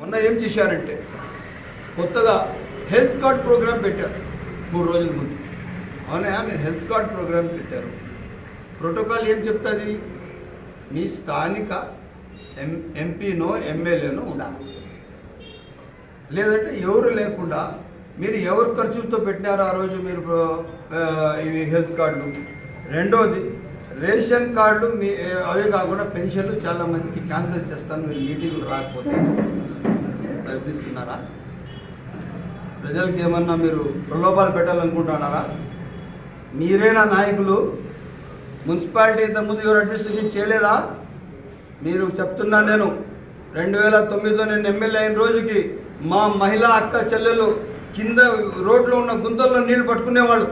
మొన్న ఏం చేశారంటే కొత్తగా హెల్త్ కార్డ్ ప్రోగ్రామ్ పెట్టారు మూడు రోజుల ముందు. అవునా? మీరు హెల్త్ కార్డ్ ప్రోగ్రామ్ పెట్టారు. ప్రోటోకాల్ ఏం చెప్తుంది? మీ స్థానిక ఎం ఎంపీనో ఎమ్మెల్యేనో ఉండాలి. లేదంటే ఎవరు లేకుండా మీరు ఎవరు ఖర్చులతో పెట్టినారు ఆ రోజు మీరు ఇవి హెల్త్ కార్డులు? రెండోది రేషన్ కార్డు మీ అవే కాకుండా పెన్షన్లు చాలామందికి క్యాన్సిల్ చేస్తాను మీరు మీటింగ్లు రాకపోతే. ప్రయత్నిస్తున్నారా? ప్రజలకి ఏమన్నా మీరు ప్రలోభాలు పెట్టాలనుకుంటున్నారా? మీరేనా నాయకులు? మున్సిపాలిటీ ఇంతకుముందు ఎవరు అడ్మినిస్ట్రేషన్ చేయలేదా? మీరు చెప్తున్నా నేను రెండు వేల తొమ్మిదిలో నేను ఎమ్మెల్యే అయిన రోజుకి మా మహిళా అక్క చెల్లెలు కింద రోడ్లో ఉన్న గుంతల్లో నీళ్ళు పట్టుకునేవాళ్ళు.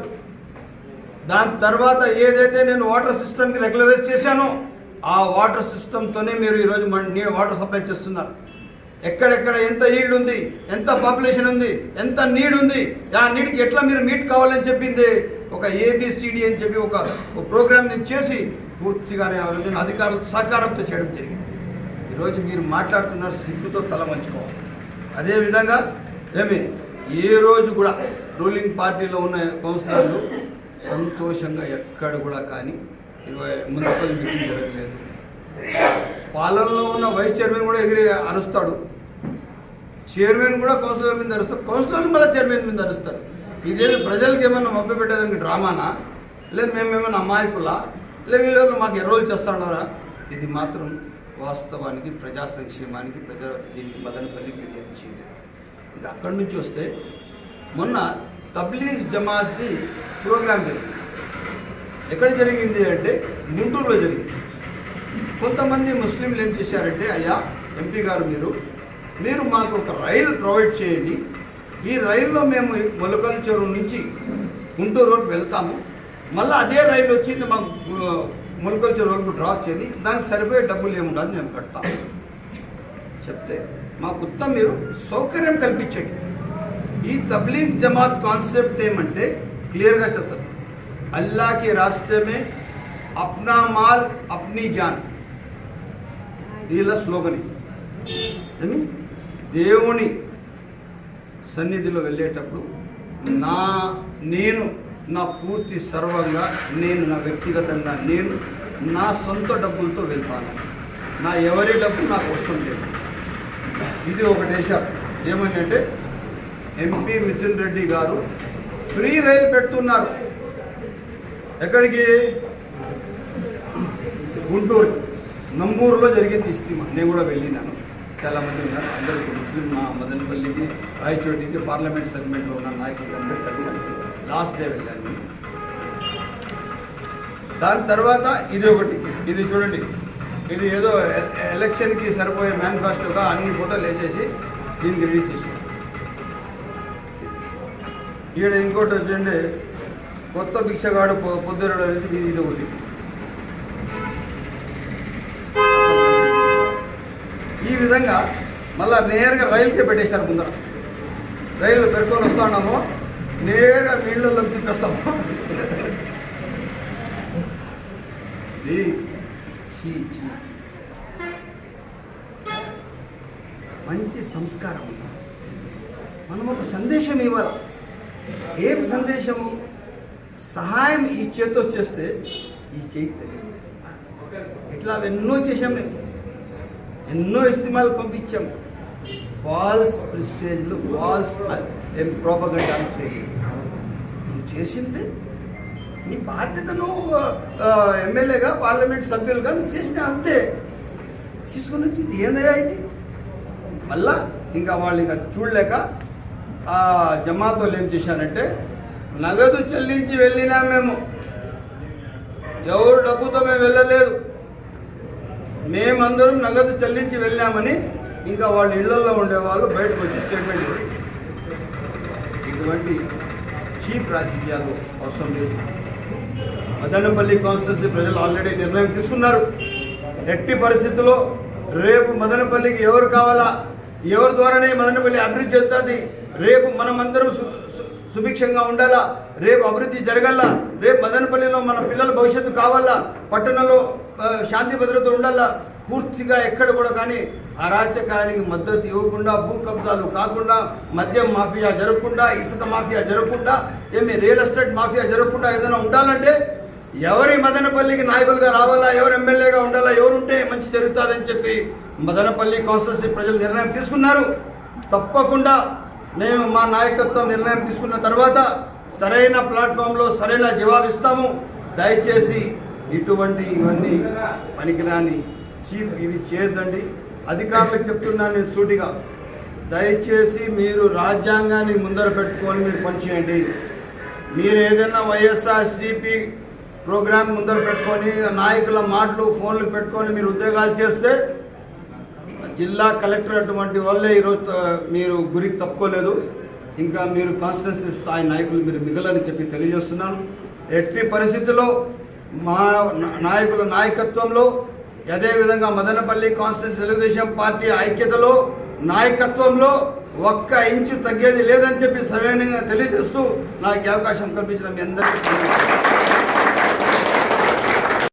దాని తర్వాత ఏదైతే నేను వాటర్ సిస్టమ్కి రెగ్యులరైజ్ చేశానో ఆ వాటర్ సిస్టమ్తోనే మీరు ఈరోజు వాటర్ సప్లై చేస్తున్నారు. ఎక్కడెక్కడ ఎంత ఈల్డ్ ఉంది ఎంత పాపులేషన్ ఉంది ఎంత నీడ్ ఉంది ఆ నీటికి ఎట్లా మీరు మీట్ కావాలని చెప్పింది? ఒక ఏబిసిడి అని చెప్పి ఒక ప్రోగ్రామ్ నేను చేసి పూర్తిగానే ఆ రోజున అధికారులతో సహకారంతో చేయడం జరిగింది. ఈరోజు మీరు మాట్లాడుతున్నారు సిగ్గుతో తల మంచుకోవాలి అదేవిధంగా ఏమి? ఏ రోజు కూడా రూలింగ్ పార్టీలో ఉన్న కౌన్సిలర్లు సంతోషంగా ఎక్కడ కూడా కానీ ఇరవై మున్సిపల్ మీటింగ్ జరగలేదు. పాలనలో ఉన్న వైస్ చైర్మన్ కూడా ఎగిరి అరుస్తాడు. చైర్మన్ కూడా కౌన్సిలర్ మీద అరుస్తాడు కౌన్సిలర్ మళ్ళీ చైర్మన్ మీద అరుస్తాడు ఇదేదో ప్రజలకు ఏమన్నా మభ్య పెట్టేదానికి డ్రామానా? లేదు మేమేమన్నా అమాయకులా? లేదు వీళ్ళు మాకు ఎర్రోలు చేస్తున్నారా? ఇది మాత్రం వాస్తవానికి ప్రజా సంక్షేమానికి ప్రజా దీనికి మదనపల్లి తెలియచేయలేదు. ఇంకా అక్కడి నుంచి వస్తే మొన్న తబ్లీగ్ జమాత్ది ప్రోగ్రాం జరిగింది. ఎక్కడ జరిగింది అంటే గుంటూరులో జరిగింది. కొంతమంది ముస్లింలు ఏం చేశారంటే అయ్యా ఎంపీ గారు మీరు మీరు మాకు ఒక రైలు ప్రొవైడ్ చేయండి. ఈ రైల్లో మేము మొలకల చెరువు నుంచి గుంటూరు వరకు వెళ్తాము. మళ్ళీ అదే రైలు వచ్చింది మాకు మొలకల చెరువు వరకు డ్రాప్ చేయండి. దానికి సరిపోయే డబ్బులు ఏముండదు మేము కడతాము చెప్తే మాకు ఉత్తమ మీరు సౌకర్యం కల్పించండి. ఈ తబ్లీగ్ జమాత్ కాన్సెప్ట్ ఏమంటే క్లియర్గా చెప్తారు అల్లాకి రాస్తేమే అప్నా మాల్ అప్నీ జాన్. వీళ్ళ స్లోగన్ ఇది. ఏమి? దేవుని సన్నిధిలో వెళ్ళేటప్పుడు నా నేను నా పూర్తి సర్వంగా నేను నా వ్యక్తిగతంగా నేను నా సొంత డబ్బులతో వెళ్తాను. నా ఎవరి డబ్బు నాకు అవసరం లేదు. ఇది ఒక దేశం. ఏమంటే ఎంపీ మిథున్ రెడ్డి గారు ఫ్రీ రైలు పెడుతున్నారు. ఎక్కడికి? గుంటూరుకి నంబూరులో జరిగింది ఇస్టిమా నేను కూడా వెళ్ళినాను. చాలామంది ఉన్నారు. అందరూ ముస్లిం మా మదనపల్లికి రాయచోటికి పార్లమెంట్ సెగ్మెంట్లో ఉన్న నాయకులు అందరూ కలిసాను లాస్ట్ డే వెళ్ళాను దాని తర్వాత ఇది ఒకటి. ఇది చూడండి. ఇది ఏదో ఎలక్షన్కి సరిపోయే మేనిఫెస్టోగా అన్ని ఫోటోలు వేసేసి దీనికి రిలీజ్ చేశారు. ఈడ ఇంకోటి వచ్చండి కొత్త భిక్షగాడు పొద్దున పొద్దురుడు ఇది ఒకటి. ఈ విధంగా మళ్ళా నేరుగా రైలుకే పెట్టేశారు ముందర. రైలు పెరుకొని వస్తా ఉన్నాము. నేరుగా నీళ్ళలోకి తిప్పేస్తాము. మంచి సంస్కారం. ఉంది మనం ఒక సందేశం ఇవ్వాలి. ఏం సందేశము? సహాయం ఈ చేత్తో చేస్తే ఈ చేయికి తెలియదు. ఇట్లా ఎన్నో చేశాం మేము. ఎన్నో ఇస్తిమాలు పంపించాం. ఫాల్స్ ప్రిస్టేజ్లు ఫాల్స్ ఏం ప్రోపగండాలు చేయాలి నువ్వు చేసింది నీ బాధ్యత నువ్వు ఎమ్మెల్యేగా పార్లమెంట్ సభ్యులుగా నువ్వు చేసిన అంతే. తీసుకుని వచ్చి ఇది ఏందయ్యా ఇది? మళ్ళా ఇంకా వాళ్ళు ఇంకా చూడలేక ఆ జమాతోలు ఏం చేశానంటే నగదు చెల్లించి వెళ్ళినా మేము. ఎవరు డబ్బుతో మేము వెళ్ళలేదు. మేమందరం నగదు చెల్లించి వెళ్ళామని ఇంకా వాళ్ళ ఇళ్ళలో ఉండేవాళ్ళు బయటకు వచ్చి స్టేట్మెంట్ ఇటువంటి చీప్ రాజకీయాలు అవసరం లేదు. మదనపల్లి కాన్స్టిట్యూన్సీ ప్రజలు ఆల్రెడీ నిర్ణయం తీసుకున్నారు. ఎట్టి పరిస్థితుల్లో రేపు మదనపల్లికి ఎవరు కావాలా ఎవరి ద్వారానే మదనపల్లి అభివృద్ధి చెందుతుంది రేపు మనమందరం సు సు- సుభిక్షంగా ఉండాలా రేపు అభివృద్ధి జరగాల రేపు మదనపల్లిలో మన పిల్లల భవిష్యత్తు కావాలా పట్టణంలో శాంతి భద్రత ఉండాలా? పూర్తిగా ఎక్కడ కూడా కానీ అరాచకానికి మద్దతు ఇవ్వకుండా భూ కబ్జాలు కాకుండా మద్యం మాఫియా జరగకుండా ఇసుక మాఫియా జరగకుండా ఏమి రియల్ ఎస్టేట్ మాఫియా జరగకుండా ఏదైనా ఉండాలంటే ఎవరి మదనపల్లికి నాయకులుగా రావాలా ఎవరు ఎమ్మెల్యేగా ఉండాలా ఎవరుంటే మంచి జరుగుతుందని చెప్పి మదనపల్లి కాన్స్టిట్యూన్సీ ప్రజలు నిర్ణయం తీసుకున్నారు. తప్పకుండా మేము మా నాయకత్వం నిర్ణయం తీసుకున్న తర్వాత సరైన ప్లాట్ఫామ్లో సరైన జవాబు ఇస్తాము. దయచేసి ఇటువంటి ఇవన్నీ పనికిరాని చీఫ్ ఇవి చేయొద్దండి. అధికారులకు చెప్తున్నాను నేను సూటిగా. దయచేసి మీరు రాజ్యాంగాన్ని ముందర పెట్టుకొని మీరు పనిచేయండి మీరు ఏదైనా వైఎస్ఆర్సిపి ప్రోగ్రామ్ ముందర పెట్టుకొని నాయకుల మాటలు ఫోన్లు పెట్టుకొని మీరు ఉద్యోగాలు చేస్తే జిల్లా కలెక్టర్ అటువంటి వాళ్ళే ఈరోజు మీరు గురికి తప్పుకోలేదు. ఇంకా మీరు కాన్స్టిట్యూన్సీ స్థాయి నాయకులు మీరు మిగలని చెప్పి తెలియజేస్తున్నాను. ఎట్టి పరిస్థితుల్లో మా నాయకుల నాయకత్వంలో అదేవిధంగా మదనపల్లి కాన్స్టిట్యూన్స్ తెలుగుదేశం పార్టీ ఐక్యతలో నాయకత్వంలో ఒక్క ఇంచు తగ్గేది లేదని చెప్పి సవ్యంగా తెలియజేస్తూ నాకు అవకాశం కల్పించిన మీ అందరికీ